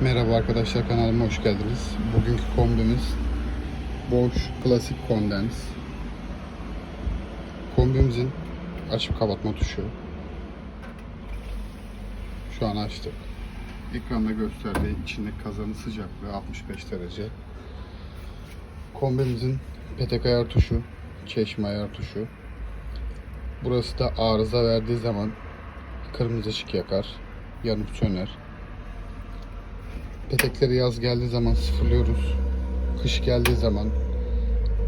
Merhaba arkadaşlar kanalıma hoş geldiniz. Bugünkü kombimiz Bosch klasik kondens. Kombimizin açıp kapatma tuşu. Şu an açtık. Ekranda gösterdiği içindeki kazanın sıcaklığı 65 derece. Kombimizin petek ayar tuşu, çeşme ayar tuşu. Burası da arıza verdiği zaman kırmızı ışık yakar, yanıp söner. Petekleri yaz geldiği zaman sıfırlıyoruz. Kış geldiği zaman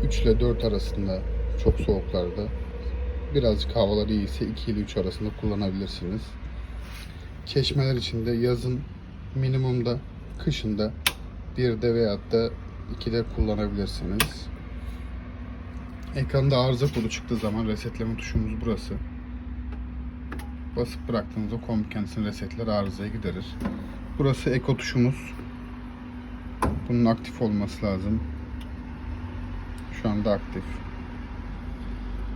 3 ile 4 arasında çok soğuklarda birazcık havalar iyiyse 2 ile 3 arasında kullanabilirsiniz. Çeşmeler için de yazın minimumda, kışında 1'de veyahut da 2'de kullanabilirsiniz. Ekranda arıza kodu çıktığı zaman resetleme tuşumuz burası. Basıp bıraktığınızda kombi kendisini resetler arızayı giderir. Burası eko tuşumuz. Bunun aktif olması lazım. Şu anda aktif.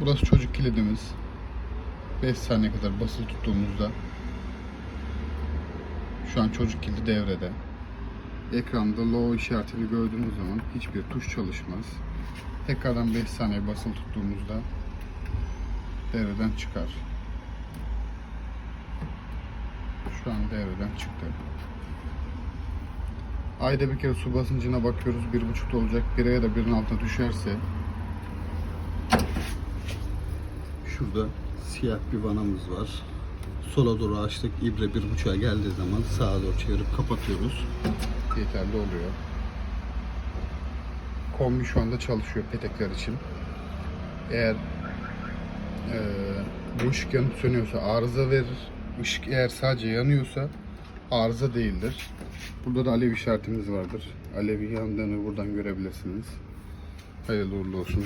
Burası çocuk kilidimiz. 5 saniye kadar basılı tuttuğumuzda şu an çocuk kilidi devrede. Ekranda low işaretini gördüğünüz zaman hiçbir tuş çalışmaz. Tekrardan 5 saniye basılı tuttuğumuzda devreden çıkar. Şu an devreden çıktı. Ayda bir kere su basıncına bakıyoruz. Bir buçukta olacak. Bire ya da birin altına düşerse şurada siyah bir vanamız var. Sola doğru açtık. İbre bir buçuğa geldiği zaman sağa doğru çevirip kapatıyoruz. Yeterli oluyor. Kombi şu anda çalışıyor petekler için. Eğer eee bu ışık yanıp sönüyorsa arıza verir. Işık eğer sadece yanıyorsa arıza değildir. Burada da alev işaretimiz vardır. Alevi yandığını buradan görebilirsiniz. Hayırlı uğurlu olsun.